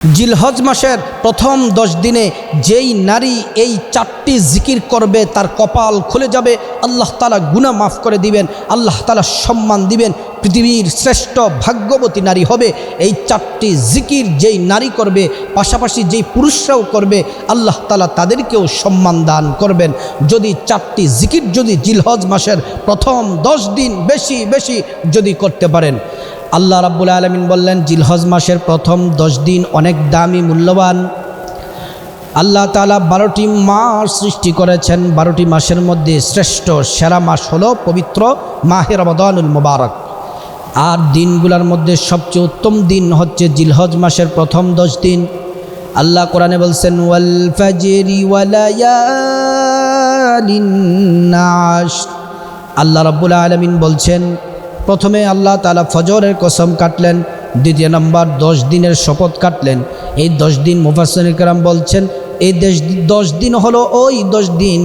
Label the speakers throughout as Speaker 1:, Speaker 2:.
Speaker 1: জিলহজ মাসের প্রথম দশ দিনে যেই নারী এই চারটি জিকির করবে, তার কপাল খুলে যাবে। আল্লাহ তালা গুণা মাফ করে দিবেন, আল্লাহ তালা সম্মান দিবেন। পৃথিবীর শ্রেষ্ঠ ভাগ্যবতী নারী হবে। এই চারটি জিকির যেই নারী করবে, পাশাপাশি যেই পুরুষরাও করবে, আল্লাহ তালা তাদেরকেও সম্মান দান করবেন। যদি চারটি জিকির যদি জিলহজ মাসের প্রথম দশ দিন বেশি বেশি যদি করতে পারেন আল্লাহ রাব্বুল আলমিন বললেন, জিলহজ মাসের প্রথম দশ দিন অনেক দামি, মূল্যবান। আল্লাহ তালা বারোটি মাস সৃষ্টি করেছেন। বারোটি মাসের মধ্যে শ্রেষ্ঠ সেরা মাস হলো পবিত্র মাহে রমাদানুল মোবারক। আর দিনগুলোর মধ্যে সবচেয়ে উত্তম দিন হচ্ছে জিলহজ মাসের প্রথম দশ দিন। আল্লাহ কোরআনে বলছেন আল্লাহ রাব্বুল আলমিন বলছেন প্রথমে আল্লাহ তালা ফজরের কসম কাটলেন, দ্বিতীয় নম্বর দশ দিনের শপথ কাটলেন। এই দশ দিন মুফাসিন কারাম বলছেন, এই দেশ, দশ দিন হলো ওই দশ দিন,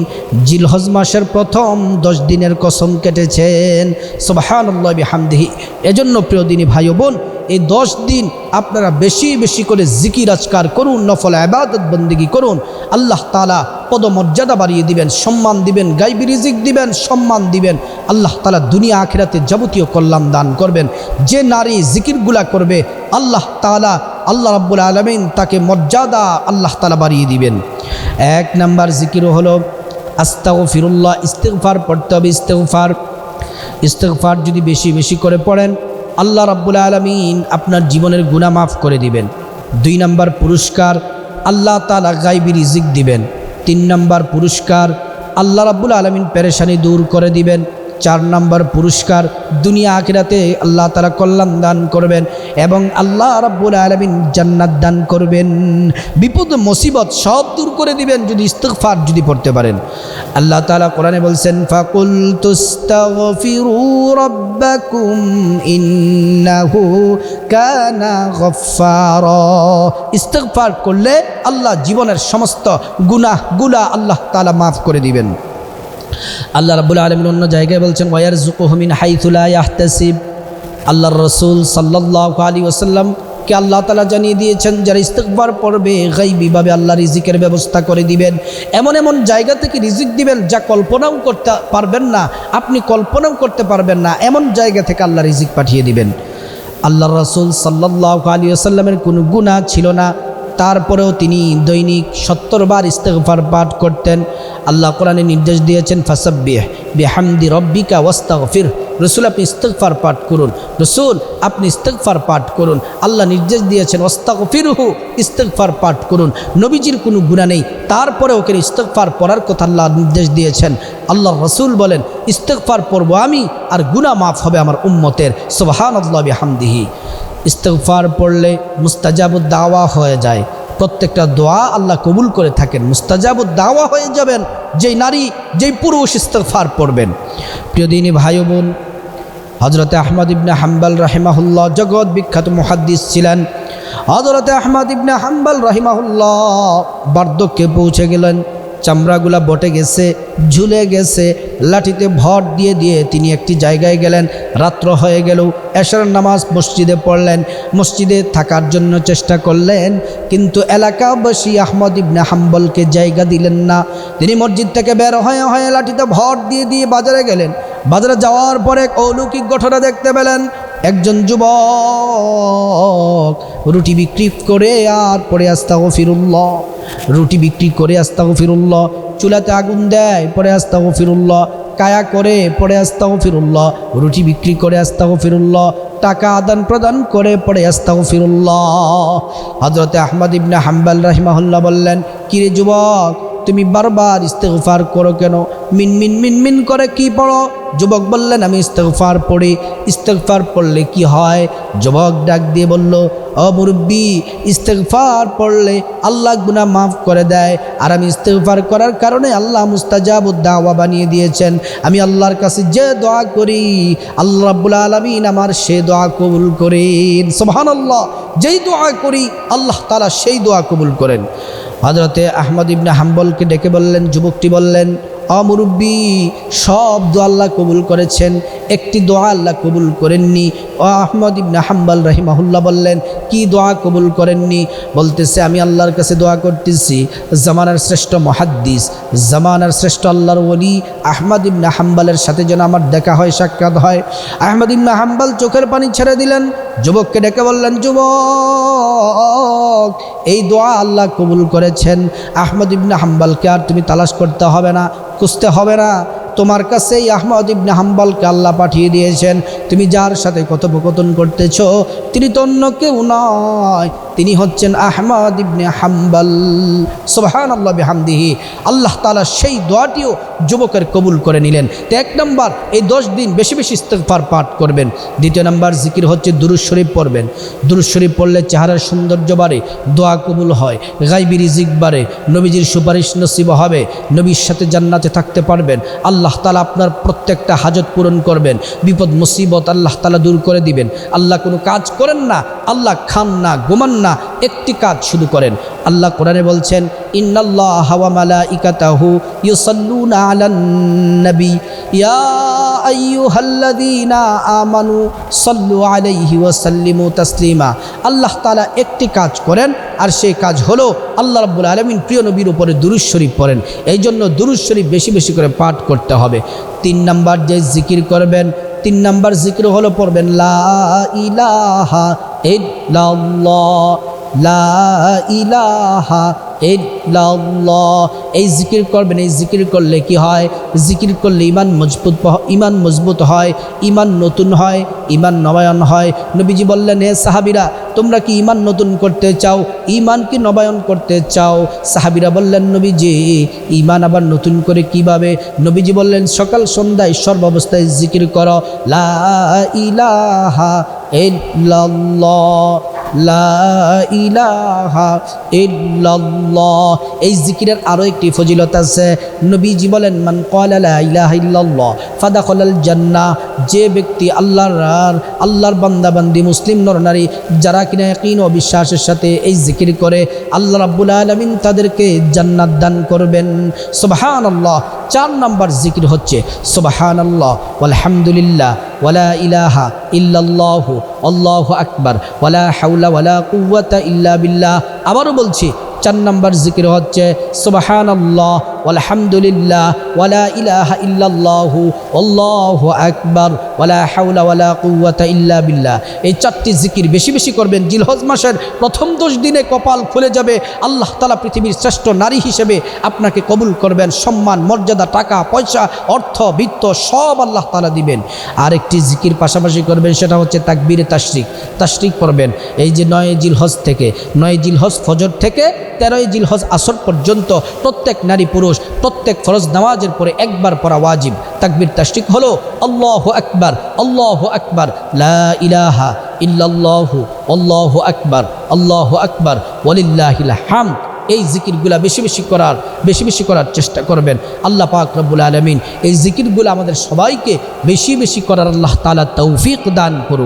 Speaker 1: জিলহজ মাসের প্রথম দশ দিনের কসম কেটেছেন। সোবাহান্লাহ হামদিহি এজন্য প্রিয় দিনী ভাই বোন, এই দশ দিন আপনারা বেশি বেশি করে জিকির আজকার করুন, নফল আবাদত বন্দিগি করুন। আল্লাহ তালা পদমর্যাদা বাড়িয়ে দিবেন, সম্মান দিবেন, গাইবি রিজিক দিবেন, সম্মান দিবেন। আল্লাহ তালা দুনিয়া আখিরাতে যাবতীয় কল্যাণ দান করবেন। যে নারী জিকিরগুলা করবে, আল্লাহ তালা আল্লাহ রাব্বুল আলমিন তাকে মর্যাদা আল্লাহ তালা বাড়িয়ে দিবেন। এক নাম্বার জিকির হলো আস্তাও ফিরুল্লাহ ইস্তেকফার পড়তে হবে ইস্তেকফার ইস্তেকফার যদি বেশি বেশি করে পড়েন, আল্লাহ রাব্বুল আলমিন আপনার জীবনের গুণা মাফ করে দিবেন। দুই নম্বর পুরস্কার, আল্লাহ তালা গাইবি রিজিক দিবেন। তিন নম্বর পুরস্কার, আল্লাহ রাব্বুল আলমিন পেরেশানি দূর করে দিবেন। চার নম্বর পুরস্কার দুনিয়া আখিরাতে আল্লাহ তালা কল্যাণ দান করবেন এবং আল্লাহ রাব্বুল আলমিন জান্নাত দান করবেন। বিপদ, মুসিবত সব দূর করে দিবেন যদি ইস্তফার যদি পড়তে পারেন। আল্লাহ তালা কোরআনে বলছেন ফাকুল তুস্তাগফিরু রাব্বাকুম ইন্নাহু কানা গফফারা। ইস্তিগফার করলে আল্লাহ জীবনের সমস্ত গুনাহগুলা আল্লাহ তালা মাফ করে দিবেন। আল্লাহ রাব্বুল আলামিন অন্য জায়গায় বলছেন ওয়ার জুকুহমিন হাইথুলা ইয়াহতাসিব। আল্লাহর রসুল সাল্লাল্লাহু আলাইহি ওয়াসাল্লাম কে আল্লাহ তালা জানিয়ে দিয়েছেন, যারা ইস্তেকবার পড়বে গাইবিভাবে আল্লাহ রিজিকের ব্যবস্থা করে দিবেন। এমন এমন জায়গা থেকে রিজিক দিবেন যা কল্পনাও করতে পারবেন না, আপনি কল্পনাও করতে পারবেন না, এমন জায়গা থেকে আল্লাহ রিজিক পাঠিয়ে দিবেন। আল্লাহ রসুল সাল্লাহ আলী আসাল্লামের কোনো গুণা ছিল না। তারপরেও তিনি দৈনিক সত্তর বার ইস্তেগফার পাঠ করতেন। আল্লাহ কোরআনে নির্দেশ দিয়েছেন, ফাসাব্বিহ বেহামদি রব্বিকা ওয়াস্তাগফির। রসুল, আপনি ইস্তেগফার পাঠ করুন। রসুল, আপনি ইস্তেগফার পাঠ করুন। আল্লাহ নির্দেশ দিয়েছেন ওস্তাগফিরহু ইস্তেগফার পাঠ করুন। নবীজির কোনো গুণা নেই। তারপরে ওকে ইস্তেগফার পড়ার কথা আল্লাহ নির্দেশ দিয়েছেন। আল্লাহ রসুল বলেন, ইস্তেগফার পড়ব আমি, আর গুণা মাফ হবে আমার উম্মতের। সোবাহান আল্লাহ হামদিহি ইস্তেগফার পড়লে মুস্তাজাবুদ দাওয়া হয়ে যায়। প্রত্যেকটা দোয়া আল্লাহ কবুল করে থাকেন। মুস্তাজাবুদ দাওয়া হয়ে যাবেন, যেই নারী, যেই পুরুষ ইস্তফার পড়বেন। প্রিয় দিনী ভাই বোন হজরতে আহমদ ইবনে হাম্বাল রাহিমাহুল্লাহ জগৎ বিখ্যাত মুহাদ্দিস ছিলেন। হজরতে আহমদ ইবনে হাম্বাল রাহিমাহুল্লাহ বার্ধক্যে পৌঁছে গেলেন। চামড়াগুলা বটে গেছে, ঝুলে গেছে, লাঠিতে ভর দিয়ে দিয়ে তিনি একটি জায়গায় গেলেন, রাত্র হয়ে গেল, এশার নামাজ মসজিদে পড়লেন, মসজিদে থাকার জন্য চেষ্টা করলেন, কিন্তু এলাকাবাসী আহমদ ইবনে হাম্বলকে জায়গা দিলেন না। তিনি মসজিদ থেকে বের হয়ে হয়ে লাঠিতে ভর দিয়ে দিয়ে বাজারে গেলেন। বাজারে যাওয়ার পরে অলৌকিক ঘটনা দেখতে পেলেন। একজন যুবক রুটি বিক্রি করে আর পরে আস্তা ফিরুল্লাহ রুটি বিক্রি করে আস্তা ফিরুল্লাহ চুলাতে আগুন দেয়, পরে আস্তা ফিরুল্লাহ কায়া করে, পরে আস্তা ফিরুল্লাহ রুটি বিক্রি করে আস্তা ফিরুল্লাহ টাকা আদান প্রদান করে, পরে আস্তা ফিরুল্লাহ হজরতে আহমদ ইবনে হাম্বাল রাহিমাহুল্লাহ বললেন, কিরে যুবক, তুমি বারবার ইস্তেগফার করো কেন? মিন মিন মিন মিন করে কি পড়ো? যুবক বললেন, আমি ইস্তেগফার পড়ি। ইস্তেগফার পড়লে কি হয়? যুবক ডাক দিয়ে বলল, ও মুরব্বী, ইস্তেগফার পড়লে আল্লাহ গুনা মাফ করে দেয়। আর আমি ইস্তেগফার করার কারণে আল্লাহ মুস্তাজাবুদ দাওয়া বানিয়ে দিয়েছেন। আমি আল্লাহর কাছে যে দোয়া করি, আল্লাহ রাব্বুল আলামিন আমার সে দোয়া কবুল করেন। সোহান আল্লাহ যেই দোয়া করি, আল্লাহ তাআলা সেই দোয়া কবুল করেন। হজরতে আহমদ ইবনে হাম্বলকে ডেকে বললেন, যুবকটি বললেন অমুরব্বী, সব দোয়া আল্লাহ কবুল করেছেন। একটি দোয়া আল্লাহ কবুল করেননি। ও আহমদ ইবনে হাম্বাল রহিমাহুল্লাহ বললেন, কি দোয়া কবুল করেননি? বলতেছে, আমি আল্লাহর কাছে দোয়া করতেছি, জামানার শ্রেষ্ঠ মহাদ্দিস, জামানার শ্রেষ্ঠ আল্লাহর ওলি, আহমদ ইবনে হাম্বালের সাথে যেন আমার দেখা হয়, সাক্ষাৎ হয়। আহমদ ইবনে হাম্বাল চোখের পানি ছেড়ে দিলেন। যুবককে ডেকে বললেন, যুবক, এই দোয়া আল্লাহ কবুল করেছেন। আহমদ ইবনে হাম্বালকে আর তুমি তালাশ করতে হবে না। খুঁজতে হবে না। তোমার কাছেই আহমদ ইবনে হাম্বালকে আল্লাহ পাঠিয়ে দিয়েছেন। তুমি যার সাথে কথোপকথন করতেছ, তিনি তো অন্য কেউ নয়। তিনি হচ্ছেন আহমদ ইবনে হাম্বাল। সোহান আল্লাহ বেহামদিহি। আল্লাহ তালা সেই দোয়াটিও যুবকের কবুল করে নিলেন। তো এক নম্বর, এই দশ দিন বেশি বেশি ইস্তেফার পাঠ করবেন। দ্বিতীয় নম্বর, জিকির হচ্ছে দুরুজ শরীফ পড়বেন। দুরুজ শরীফ পড়লে চেহারার সৌন্দর্য বাড়ে, দোয়া কবুল হয়। গাইবি রিজিক বাড়ে, নবীজির সুপারিশ নসিব হবে, নবীর সাথে জান্নাতে থাকতে পারবেন। আল্লাহ তালা আপনার প্রত্যেকটা হাজত পূরণ করবেন। বিপদ, মুসিবত আল্লাহ তালা দূর করে দিবেন। আল্লাহ কোনো কাজ করেন না, আল্লাহ খান না, ঘুমান না। একটি কাজ শুধু করেন। আল্লাহ কোরআনে বলছেন আল্লাহ তাআলা একটি কাজ করেন, আর সেই কাজ হলো আল্লাহ রাব্বুল আলামিন প্রিয় নবীর উপরে দুরূদ শরীফ পড়েন। এই জন্য দুরূদ শরীফ বেশি বেশি করে পাঠ করতে হবে। তিন নাম্বার যে জিকির করবেন, তিন নাম্বার জিকির হলো পড়বেন, লা ইলাহা লা ইলাহা এই জিকির করবেন, এই জিকির করলে কি হয়? জিকির করলে ইমান মজবুত ইমান মজবুত হয় ইমান নতুন হয় ইমান নবায়ন হয়। নবীজি বললেন, হে সাহাবিরা, তোমরা কি ইমান নতুন করতে চাও? ইমান কি নবায়ন করতে চাও? সাহাবিরা বললেন, নবীজি ইমান আবার নতুন করে কীভাবে? নবীজি বললেন, সকাল সন্ধ্যায় সর্বাবস্থায় জিকির করো, লা ইলাহা ইল্লাল্লাহ, লা ইলাহা ইল্লাল্লাহ। এই জিকিরের আরও একটি ফজিলত আছে। নবীজি বলেন, মান ক্বালা লা ইলাহা ইল্লাল্লাহ, ফাদাখালাল জান্নাহ। যে ব্যক্তি আল্লাহর আল্লাহর বান্দাবান্দি, মুসলিম নরনারী যারা কিনা ইয়াকিন ও বিশ্বাসের সাথে এই জিকির করে, আল্লাহ রাব্বুল আলামিন তাদেরকে জান্নাত দান করবেন। সুবহানাল্লাহ। চার নাম্বার জিকির হচ্ছে, সুবহানাল্লাহ আলহামদুলিল্লাহ ওয়ালা ইলাহা ইল্লাল্লাহু, আল্লাহ আকবার, ওয়ালা হাউলা ওয়ালা কুয়াতা ইল্লা বিল্লাহ। আবারও বলছি, চার নাম্বার জিকির হচ্ছে, সুবহানাল্লাহ আলহামদুলিল্লাহ ওয়ালা ইলাহা ইল্লাল্লাহু, আল্লাহু আকবার, ওয়ালা হাওলা ওয়ালা কুওয়াতা ইল্লা বিল্লাহ। এই চারটি জিকির বেশি বেশি করবেন। জিলহজ মাসের প্রথম দশ দিনে কপাল খুলে যাবে। আল্লাহ তালা পৃথিবীর শ্রেষ্ঠ নারী হিসেবে আপনাকে কবুল করবেন। সম্মান, মর্যাদা, টাকা, পয়সা, অর্থ, বিত্ত সব আল্লাহ তালা দিবেন। আর একটি জিকির পাশাপাশি করবেন, সেটা হচ্ছে তাকবীর তাশরিক। তাশরিক করবেন এই যে নয় জিলহজ থেকে, নয় জিলহজ ফজর থেকে তেরোই জিলহজ আসর পর্যন্ত প্রত্যেক নারী পুরুষ প্রত্যেক ফরজ নামাজের পরে একবার পড়া ওয়াজিব। তাকবীর, তাশরিক হলো আল্লাহ আকবার আল্লাহ আকবার, লা ইলাহা ইল্লাল্লাহু, আল্লাহু আকবার আল্লাহু আকবার, ওয়ালিল্লাহিল হামদ। এই জিকিরগুলা বেশি বেশি করার, বেশি বেশি করার চেষ্টা করবেন। আল্লাহ পাক রব্বুল আলমিন এই জিকিরগুলো আমাদের সবাইকে বেশি বেশি করার আল্লাহ তালা তৌফিক দান করুন